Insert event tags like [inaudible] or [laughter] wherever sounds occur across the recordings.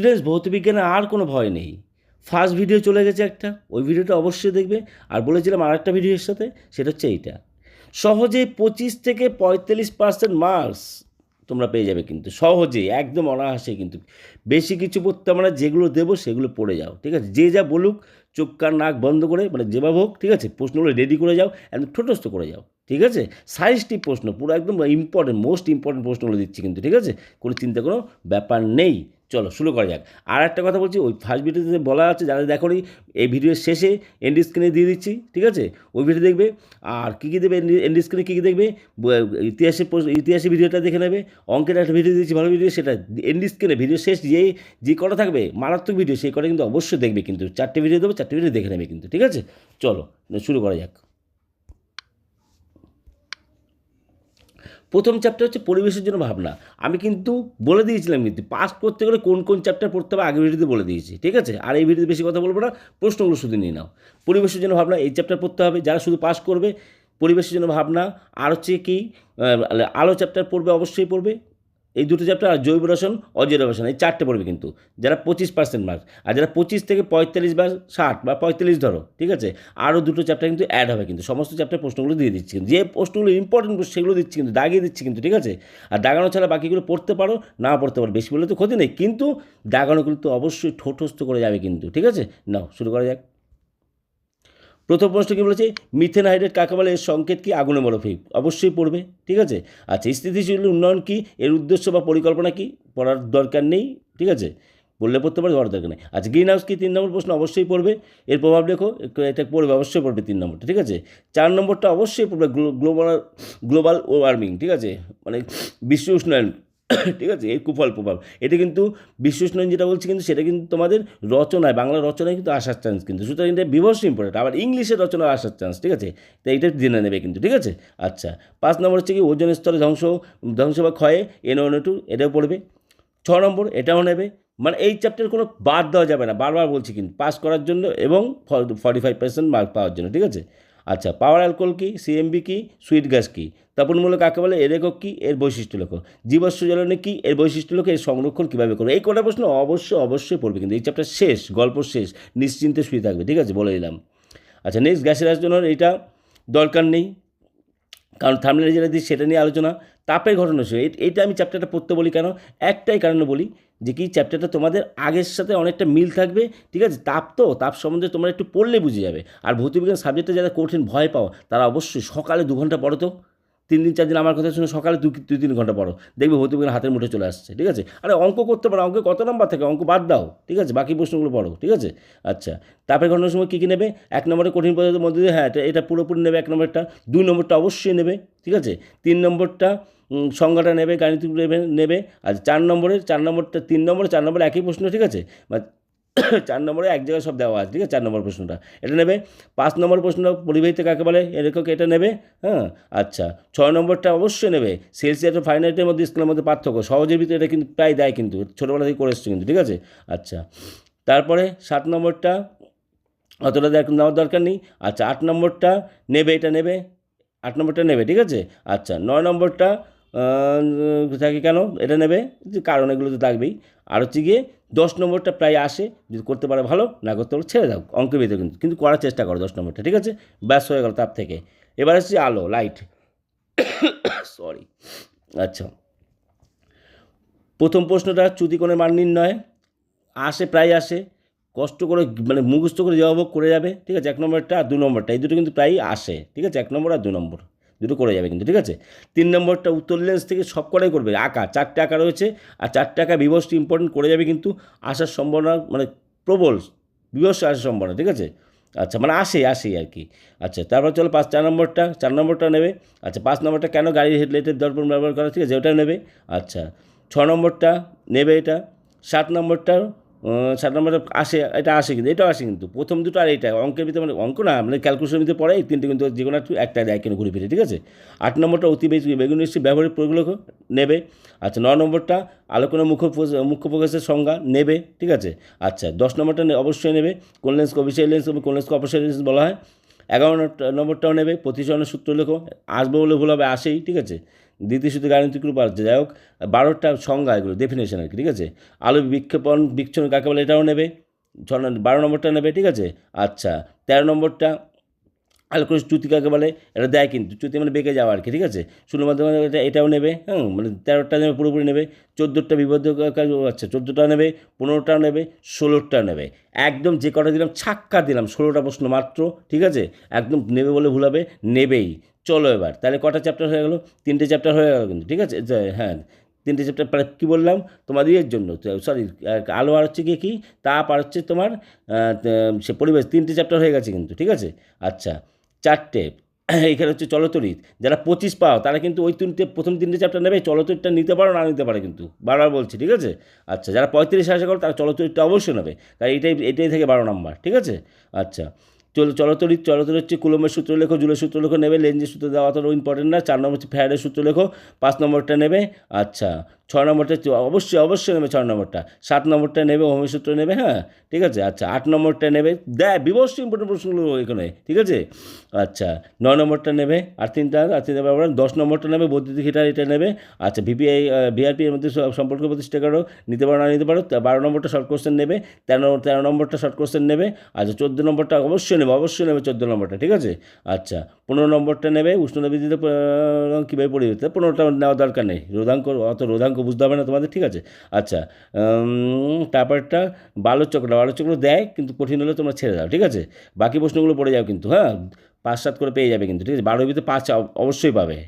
Students ভৌতবিজ্ঞানে আর কোনো ভয় নেই। ফার্স্ট ভিডিও চলে গেছে একটা, ওই ভিডিওটা অবশ্যই দেখবে। আর বলেছিলাম আর একটা ভিডিওর সাথে, সেটা হচ্ছে এইটা। সহজেই পঁচিশ থেকে পঁয়তাল্লিশ পার্সেন্ট মার্কস তোমরা পেয়ে যাবে কিন্তু, সহজেই, একদম অনায়াসে কিন্তু। বেশি কিছু পড়তে আমরা যেগুলো দেবো, সেগুলো পড়ে যাও, ঠিক আছে? যে যা বলুক, চোখ, কান, নাক বন্ধ করে মানে যেভাবে হোক, ঠিক আছে? প্রশ্নগুলো রেডি করে যাও, একদম ঠোঁটস্থ করে যাও, ঠিক আছে? সাইজটি প্রশ্ন, পুরো একদম ইম্পর্টেন্ট মোস্ট ইম্পর্টেন্ট প্রশ্নগুলো দিচ্ছি কিন্তু, ঠিক আছে? কোনো চিন্তা কোনো ব্যাপার নেই। চলো, শুরু করা যাক। আর একটা কথা বলছি, ওই ফার্স্ট ভিডিওতে বলা আছে, যারা দেখো এই ভিডিওর শেষে এন্ড স্ক্রিনে দিয়ে দিচ্ছি, ঠিক আছে? ওই ভিডিও দেখবে, আর কী কী দেবে এন্ড স্ক্রিনে কী কী দেখবে ইতিহাসে প্রশ্ন- ভিডিওটা দেখে নেবে, অঙ্কের একটা ভিডিও দিচ্ছি ভালো ভিডিও সেটা এন্ড স্ক্রিনে ভিডিও শেষ, যে যে কটা থাকবে, মারাত্মক ভিডিও সেই কটা কিন্তু অবশ্যই দেখবে, কিন্তু চারটে ভিডিও দেবো, চারটে ভিডিও দেখে নেবে কিন্তু, ঠিক আছে? চলো, শুরু করা যাক। প্রথম চ্যাপ্টার হচ্ছে পরিবেশের জন্য ভাবনা। আমি কিন্তু বলে দিয়েছিলাম কিন্তু পাস করতে গেলে কোন কোন চ্যাপ্টার পড়তে হবে আগের ভিডিওতে বলে দিয়েছি, ঠিক আছে? আর এই ভিডিওতে বেশি কথা বলব না, প্রশ্নগুলো শুধু নিয়ে নাও। পরিবেশের জন্য ভাবনা, এই চ্যাপ্টার পড়তে হবে, যারা শুধু পাস করবে, পরিবেশের জন্য ভাবনা, আর হচ্ছে কি আলো চ্যাপ্টার পড়বে, অবশ্যই পড়বে। এই দুটো চ্যাপ্টার আর জৈব রসায়ন, অজৈব রসায়ন, এই চারটে পড়বে কিন্তু। যারা পঁচিশ পার্সেন্ট মার্ক আর যারা পঁচিশ থেকে পঁয়তাল্লিশ বা ষাট বা পঁয়তাল্লিশ ধরো, ঠিক আছে? আরও দুটো চ্যাপ্টার কিন্তু অ্যাড হবে কিন্তু। সমস্ত চ্যাপ্টার প্রশ্নগুলো দিয়ে দিচ্ছি কিন্তু। যে প্রশ্নগুলো ইম্পর্টেন্ট প্রশ্ন, সেগুলো দিচ্ছি কিন্তু, দাগিয়ে দিচ্ছি কিন্তু, ঠিক আছে? আর দাগানো ছাড়া বাকিগুলো পড়তে পারো না পড়তে পারো, বেশি বললে তো ক্ষতি নেই। কিন্তু দাগানো কিন্তু অবশ্যই ঠোঁটস্থ করে যাবে কিন্তু, ঠিক আছে? নাও, শুরু করা যাক। প্রথম প্রশ্ন কী বলেছে? মিথেন হাইড্রেট কাকে বলে এর সংকেত কি আগুনে বরফে অবশ্যই পড়বে, ঠিক আছে? আচ্ছা স্থিতিশীল উন্নয়ন কি? এর উদ্দেশ্য বা পরিকল্পনা কি? পড়ার দরকার নেই, ঠিক আছে? বললে পড়তে পারে, পড়ার দরকার নেই। আচ্ছা গ্রিন হাউস কি তিন নম্বর প্রশ্ন? অবশ্যই পড়বে। এর প্রভাব একটু এটা পড়বে, অবশ্যই পড়বে তিন নম্বরটা, ঠিক আছে? চার নম্বরটা অবশ্যই পড়বে গ্লোবাল গ্লোবাল ওয়ার্মিং, ঠিক আছে? মানে বিশ্ব উষ্ণায়ন। [coughs] ঠিক আছে? এর কুফল প্রভাব। এটা কিন্তু বিশ্ব উষ্ণায়ন যেটা বলছি কিন্তু সেটা কিন্তু তোমাদের রচনায়, বাংলা রচনায় কিন্তু আসার চান্স কিন্তু। সুতরাং এটা বিভর্ষ ইম্পর্টেন্ট আবার ইংলিশের রচনা আসার চান্স ঠিক আছে? তাই এটা জেনে নেবে কিন্তু, ঠিক আছে? আচ্ছা পাঁচ নম্বর হচ্ছে কি ওজন স্তরে ধ্বংস ধ্বংস বা ক্ষয়ে এনো এনো টু এটাও পড়বে। ছ নম্বর, এটাও নেবে। মানে এই চ্যাপ্টার কোনো বাদ দেওয়া যাবে না, বারবার বলছি কিন্তু পাস করার জন্য এবং ফর্টি ফাইভ পার্সেন্ট মার্ক পাওয়ার জন্য, ঠিক আছে? আচ্ছা পাওয়ার অ্যালকোহল কি সিএমবি কি সুইট গ্যাস কী? তাপনমূলক কাকে বলে? এর একক কী? এর বৈশিষ্ট্য লেখো। জীবাশ্ম জ্বালানি কী? এর বৈশিষ্ট্য লেখো, এর সংরক্ষণ কীভাবে করবে এই কটা প্রশ্ন অবশ্যই অবশ্যই পড়বে, কিন্তু এই চ্যাপ্টার শেষ, গল্প শেষ, নিশ্চিন্তে শুয়ে থাকবে, ঠিক আছে? বলে দিলাম। আচ্ছা নেক্সট গ্যাসের আলোচনার এটা। দরকার নেই, কারণ থামলে যেটা দিই সেটা নিয়ে আলোচনা। তাপের ঘটনা ছিল এই- এইটা আমি চ্যাপ্টারটা পড়তে বলি কেন? একটাই কারণে বলি যে কি চ্যাপ্টারটা তোমাদের আগের সাথে অনেকটা মিল থাকবে, ঠিক আছে? তাপ তো, তাপ সম্বন্ধে তোমরা একটু পড়লে বুঝে যাবে। আর ভৌতবিজ্ঞান সাবজেক্টে যারা কঠিন ভয় পাও, তারা অবশ্যই সকালে দু ঘণ্টা পড়ো তো। তিন দিন, চার দিন আমার কথা শুনে সকালে দু দুই তিন ঘণ্টা পড়ো। দেখবে ভৌতবিজ্ঞান হাতের মুঠে চলে আসছে, ঠিক আছে? আরে অঙ্ক করতে পারো, অঙ্কে কত নাম্বার থাকে? অঙ্ক বাদ দাও, ঠিক আছে? বাকি প্রশ্নগুলো পড়ো, ঠিক আছে? আচ্ছা তাপের ঘটনার সময় কী কী নেবে? এক নম্বরে কঠিন পদার্থের মধ্যে দিয়ে হ্যাঁ এটা পুরোপুরি নেবে এক নম্বরটা, দুই নম্বরটা অবশ্যই নেবে, ঠিক আছে? তিন নম্বরটা সংজ্ঞাটা নেবে গাণিতিক নেবে নেবে, আর চার নম্বরে চার নম্বরটা তিন নম্বরে, চার নম্বরে একই প্রশ্ন, ঠিক আছে? [coughs] চার নম্বরে এক জায়গায় সব দেওয়া আছে, ঠিক আছে? চার নম্বর প্রশ্নটা। এটা নেবে? পাঁচ নম্বর প্রশ্নটা পরিবাহিত কাকে বলে? এরকম এটা নেবে হ্যাঁ? আচ্ছা ছয় নম্বরটা অবশ্যই নেবে। সেলসিয়াস ও ফাইনাইটের মধ্যে স্কেলের মধ্যে পার্থক্য। সহজের ভিতরে এটা কিন্তু প্রায় দেয় কিন্তু, ছোটোবেলা থেকে করে এসছে কিন্তু, ঠিক আছে? আচ্ছা তারপরে সাত নম্বরটা, অতটা নেওয়ার দরকার নেই। আচ্ছা আট নম্বরটা নেবে, এটা নেবে? আট নম্বরটা নেবে, ঠিক আছে? আচ্ছা নয় নম্বরটা থাকে কেন? এটা নেবে? কারণ এগুলো তো থাকবেই। আর হচ্ছে গিয়ে দশ নম্বরটা প্রায় আসে, যদি করতে পারে ভালো, না করতে পারে ছেড়ে দাও অঙ্কের ভিতরে কিন্তু কিন্তু করার চেষ্টা করো দশ নম্বরটা, ঠিক আছে? ব্যাস হয়ে গেল তার থেকে। এবার হচ্ছে আলো লাইট সরি [coughs] আচ্ছা। প্রথম প্রশ্নটা চ্যুতিকোণের মান নির্ণয়। আসে, প্রায় আসে। কষ্ট করে মানে মুখস্থ করে জবাব করে যাবে, ঠিক আছে? এক নম্বরটা আর দু নম্বরটা, এই দুটো কিন্তু প্রায়ই আসে, ঠিক আছে? এক নম্বর আর দু নম্বর। দুটো করে যাবে কিন্তু, ঠিক আছে? তিন নম্বরটা উত্তর লেন্স থেকে সব কটাই করবে। আঁকা, চারটে আঁকা রয়েছে, আর চারটে আঁকা বিবসটি ইম্পর্টেন্ট করে যাবে কিন্তু আসার সম্ভাবনা মানে প্রবল বিবস আসার সম্ভাবনা, ঠিক আছে? আচ্ছা মানে আসে আসেই আর কি। আচ্ছা তারপর চলো পাঁচ, চার নম্বরটা চার নম্বরটা নেবে। আচ্ছা পাঁচ নম্বরটা কেন গাড়ির হেডলাইটের দর্পণ ব্যবহার করা ঠিক আছে ওটা নেবে। আচ্ছা ছ নম্বরটা নেবে এটা। সাত নম্বরটা সাত নম্বরটা আসে, এটা আসে কিন্তু, এটাও আসে কিন্তু। প্রথম দুটো আর এটা, অঙ্কের ভিতরে মানে অঙ্ক না মানে ক্যালকুলেশনের ভিতরে পড়ে, এই তিনটে কিন্তু যে কোনো একটু, একটা দেয় কেন ঘুরে ফিরে ঠিক আছে? আট নম্বরটা অতি বেগুন ব্যবহারিক প্রয়োগগুলো নেবে। আচ্ছা ন নম্বরটা আলোচনা মুখ্য মুখ্য প্রকাশের সংজ্ঞা নেবে, ঠিক আছে? আচ্ছা দশ নম্বরটা অবশ্যই নেবে। কোন লেন্সকে অফিসিয়াল লেন্স এবং কোন লেন্সকে লেন্স বলা হয়? এগারো নম্বরটাও নেবে প্রতিসরণের সূত্র লেখো, আসবে বলে ভুল হবে, আসেই, ঠিক আছে? দ্বিতীয় সূত্রে গাণিতিক রূপ আসছে, যাই হোক, বারোটা সংজ্ঞা এগুলো ডেফিনেশন আর কি, ঠিক আছে? আলো বিক্ষেপণ বিক্ষণ কাকে বলে, এটাও নেবে, ছ বারো নম্বরটা নেবে, ঠিক আছে? আচ্ছা তেরো নম্বরটা আলো করে চ্যুতি কাকে বলে? এটা দেয় কিন্তু চ্যুতি মানে বেঁকে যাওয়া আর কি, ঠিক আছে? শূন্য মাধ্যমে এটা এটাও নেবে হ্যাঁ মানে তেরোটা নেবে, পুরোপুরি নেবে, চোদ্দোটা বিবদ্ধ আচ্ছা চোদ্দোটা নেবে, পনেরোটা নেবে, ষোলোটা নেবে। একদম যে কটা দিলাম, ছাক্কা দিলাম, ষোলোটা প্রশ্ন মাত্র, ঠিক আছে? একদম নেবে বলে ভুল হবে, নেবেই। চলো এবার, তাহলে কটা চ্যাপ্টার হয়ে গেলো? তিনটে চ্যাপ্টার হয়ে গেলো কিন্তু, ঠিক আছে? হ্যাঁ তিনটে চ্যাপ্টার প্রায় কী বললাম? তোমার ইয়ের জন্য সরি আলো আর হচ্ছে গিয়ে কী? তাপ আর হচ্ছে তোমার সে পরিবেশ, তিনটে চ্যাপ্টার হয়ে গেছে কিন্তু, ঠিক আছে? আচ্ছা চারটে, [clears throat] এখানে হচ্ছে চলতরিত যারা পঁচিশ পাও, তারা কিন্তু ওই তিনটে, প্রথম তিনটে চ্যাপ্টার নেবে চলতরিতটা নিতে পারো, না নিতে পারে কিন্তু। বারবার বলছি, ঠিক আছে? আচ্ছা যারা পঁয়ত্রিশ আসা করো, তারা চলতরিতটা অবশ্যই নেবে। কারণ এটাই এটাই থেকে বারো নাম্বার, ঠিক আছে? আচ্ছা চল চলতরিত চলতরিত হচ্ছে কুলমের সূত্র লেখো, জুলের সূত্র লেখো, নেবে লেঞ্জের সূত্র দেওয়া অতটা ইম্পর্টেন্ট না। চার নম্বর হচ্ছে ফ্যারের সূত্র লেখো, পাঁচ নম্বরটা নেবে আচ্ছা। ছয় নম্বরটা অবশ্যই অবশ্যই নেবে ছয় নম্বরটা। সাত নম্বরটা নেবে হোমের নেবে হ্যাঁ ঠিক আছে? আচ্ছা আট নম্বরটা নেবে দেয় বিবস্ত ইম্পর্টেন্ট প্রশ্নগুলো এখানে, ঠিক আছে? আচ্ছা নয় নম্বরটা নেবে, আর তিনটা আর তিনটা ব্যাপার দশ নম্বরটা নেবে, বৈদ্যুতিক হিটার এটা নেবে আচ্ছা ভিপিআই ভিআরপি এর মধ্যে সম্পর্ক প্রতিষ্ঠা করো, নিতে পারো, না নিতে পারো বারো নম্বরটা শর্ট কোশ্চেন নেবে, তেরো তেরো নম্বরটা শর্ট কোশ্চেন নেবে আচ্ছা চোদ্দ নম্বরটা অবশ্যই নেবে অবশ্যই নেবে চোদ্দ নম্বরটা, ঠিক আছে? আচ্ছা পনেরো নম্বরটা নেবে, উষ্ণতা বৃদ্ধিতে কীভাবে পরিবর্তে পনেরোটা নেওয়া দরকার নেই, রোধাঙ্ক, অত রোধাঙ্ক বুঝতে হবে না তোমাদের, ঠিক আছে? আচ্ছা তারপরটা বালোচক্র বালোচক্র দেয় কিন্তু কঠিন হলে তোমরা ছেড়ে দাও, ঠিক আছে? বাকি প্রশ্নগুলো পড়ে যাও কিন্তু হ্যাঁ? পাঁচ সাত করে পেয়ে যাবে কিন্তু, ঠিক আছে? বারোর ভিতরে পাঁচ অবশ্যই পাবে।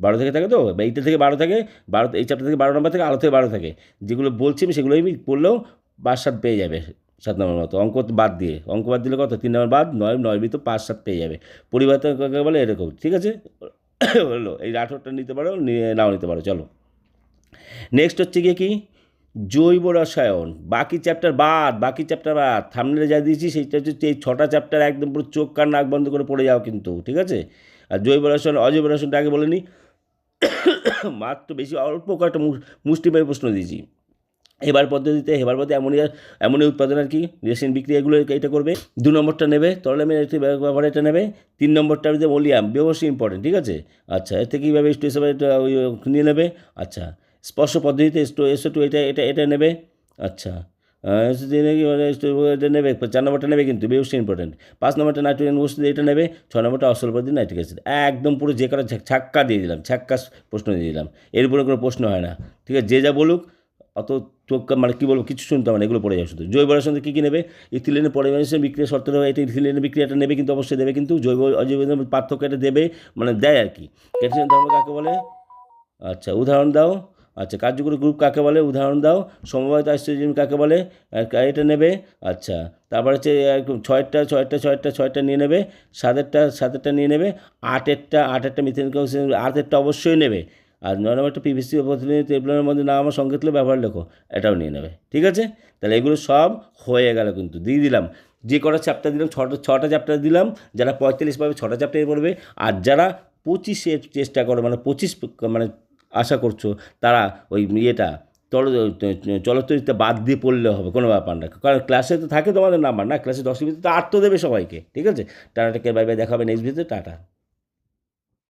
বারো থেকে থাকে তো? এইটা থেকে বারো থাকে, বারো, এই চ্যাপ্টার থেকে বারো নম্বর থেকে আলো থেকে বারো থাকে। যেগুলো বলছি আমি সেগুলোই আমি পড়লেও পাঁচ সাত পেয়ে যাবে, সাত নম্বর মতো। অঙ্ক তো বাদ দিয়ে, অঙ্ক বাদ দিলে কত? তিন নম্বর বাদ, নয়, নয়ের ভিতর পাঁচ সাত পেয়ে যাবে। পরিবর্তন বলে? এরকম, ঠিক আছে? [coughs] হলো, এই আঠেরোটা নিতে পারো, নিয়ে নাও নিতে পারো, চলো। নেক্সট হচ্ছে গিয়ে কি? জৈব রসায়ন। বাকি চ্যাপ্টার বাদ, বাকি চ্যাপ্টার বাদ। থামলে যা দিয়েছি, সেইটা হচ্ছে এই ছটা চ্যাপ্টার একদম পুরো চোখ, কান, নাক বন্ধ করে পড়ে যাও কিন্তু, ঠিক আছে? আর জৈব রসায়ন, অজৈব রসায়নটা আগে বলে নিই [coughs] মাত্র বেশি অল্প কয়েকটা মুষ্টিমেয় প্রশ্ন দিয়েছি। এবার পদ্ধতিতে, এবার পদ্ধতি এমনই এমনই উৎপাদন আর কি, রেশন বিক্রি এগুলো এটা করবে। দু নম্বরটা নেবে তরলামের ব্যবহার এটা নেবে। তিন নম্বরটা ওলিয়াম অবশ্যই ইম্পর্টেন্ট ঠিক আছে? আচ্ছা থেকে কীভাবে স্টো হিসাবে এটা ওই, নিয়ে নেবে? আচ্ছা স্পর্শ পদ্ধতিতে স্টো এসো টু এটা এটা এটা নেবে। আচ্ছা। এটা নেবে, চার নম্বরটা নেবে কিন্তু বেশি ইম্পর্টেন্ট পাঁচ নম্বরটা নাইট্রোজেন দিয়ে এটা নেবে, ছ নম্বরটা অসল পদ্ধতি নাইট্রিক অ্যাসিড একদম পুরো যে ছা- ছাক্কা দিয়ে দিলাম ছাক্কা প্রশ্ন দিয়ে দিলাম। এর উপরে কোনো প্রশ্ন হয় না। ঠিক আছে, যে যা বলুক, অত চোখ মানে কী বলব, কিছু শুনতে হবে এগুলো পড়ে যাও শুধু। জৈব রসায়ন কী কী নেবে? ইথিলিনের পরিমাণের বিক্রিয়া শর্ত নেবে এটা ইথিলেনের বিক্রিয়াটা নেবে কিন্তু, অবশ্যই দেবে কিন্তু, জৈব অজৈব পার্থক্য এটা দেবে মানে দেয় আর কি। ক্যালসিয়াম ধর্ম কাকে বলে? আচ্ছা উদাহরণ দাও। আচ্ছা কার্যকরী গ্রুপ কাকে বলে? উদাহরণ দাও। সমবায়িত আইসোজিন কাকে বলে? এটা নেবে। আচ্ছা তারপর হচ্ছে ছয়টা ছয়টা ছয়টা ছয়টা নিয়ে নেবে। সাতেরটা সাতেরটা নিয়ে নেবে। আটেরটা আটেরটা মিথেন আটেরটা অবশ্যই নেবে। আর নয় নম্বরটা পিভিসি প্রতিনিধি টেবলের মধ্যে নাম আমার সংকেত ব্যবহার লেখো, এটাও নিয়ে নেবে। ঠিক আছে? তাহলে এগুলো সব হয়ে গেল কিন্তু, দিয়ে দিলাম। যে কটা চ্যাপ্টার দিলাম, ছটা ছটা চ্যাপ্টার দিলাম, যারা পঁয়তাল্লিশ পাবে, ছটা চ্যাপ্টার পড়বে। আর যারা পঁচিশে চেষ্টা করো মানে পঁচিশ মানে আশা করছ, তারা ওই ইয়েটা চল চলচ্চরিত্রে বাদ দিয়ে পড়লে হবে, কোনো ব্যাপার না। কারণ ক্লাসে তো থাকে তোমাদের নাম্বার, না? ক্লাসে দশ ভিতরে তো আট দেবে সবাইকে, ঠিক আছে? টাটা টেকের বাই বাই দেখাবে নেক্সট ভিতরে টাটা।